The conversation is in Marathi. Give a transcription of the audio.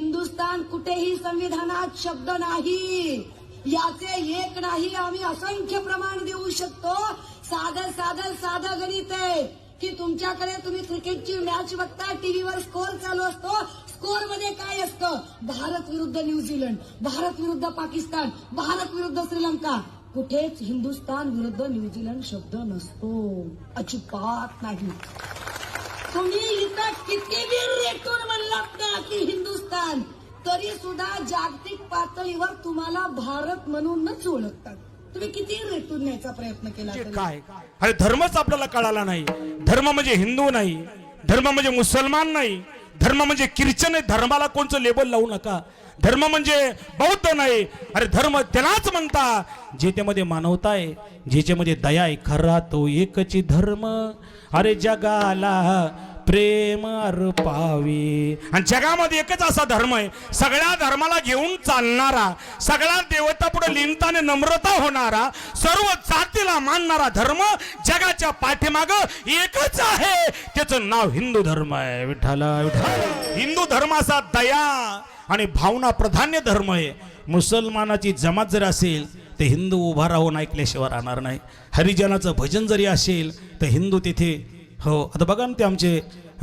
हिंदुस्तान कुठेही संविधानात शब्द नाही. याचे एक नाही आम्ही असंख्य प्रमाण देऊ शकतो. साधं साधं साधं गणित आहे. की तुमच्याकडे तुम्ही क्रिकेटची मॅच बघता टीव्हीवर स्कोर चालू असतो. स्कोरमध्ये काय असतं? भारत विरुद्ध न्यूझीलंड भारत विरुद्ध पाकिस्तान भारत विरुद्ध श्रीलंका. कुठेच हिंदुस्थान विरुद्ध न्यूझीलंड शब्द नसतो. अजिबात नाही. तुम्ही इथं तरी सुद्धा जागतिक पातळीवर तुम्हाला भारत म्हणूनच ओळखतात. तुम्ही किती रेटून न्यायचा प्रयत्न केला म्हणजे तरी. काय? अरे धर्मच आपल्याला कळाला नाही. धर्म म्हणजे हिंदू नाही. धर्म म्हणजे मुसलमान नाही. धर्म म्हणजे ख्रिश्चन आहे धर्माला कोणचं लेबल लावू नका. धर्म म्हणजे बौद्ध नाही. अरे धर्म त्यालाच म्हणता. ज्याच्यामध्ये मानवता आहे ज्याच्यामध्ये दया आहे. खरा तो एकची धर्म. अरे जगाला प्रेम अर्पावे. आणि जगामध्ये एकच असा धर्म आहे सगळ्या धर्माला घेऊन चालणारा सगळ्या देवता पुढे लिहिताना नम्रता होणारा सर्व जातीला मानणारा धर्म जगाच्या पाठीमाग एकच आहे. त्याचं नाव हिंदू धर्म आहे. विठाला विठ्ठल. हिंदू धर्माचा दया आणि भावना प्रधान्य धर्म आहे. मुसलमानाची जमात जर असेल तर हिंदू उभा राहून ऐकल्याशिवाय राहणार नाही. हरिजनाचं भजन जरी असेल तर हिंदू तिथे हो आता बघा ना ते आमचे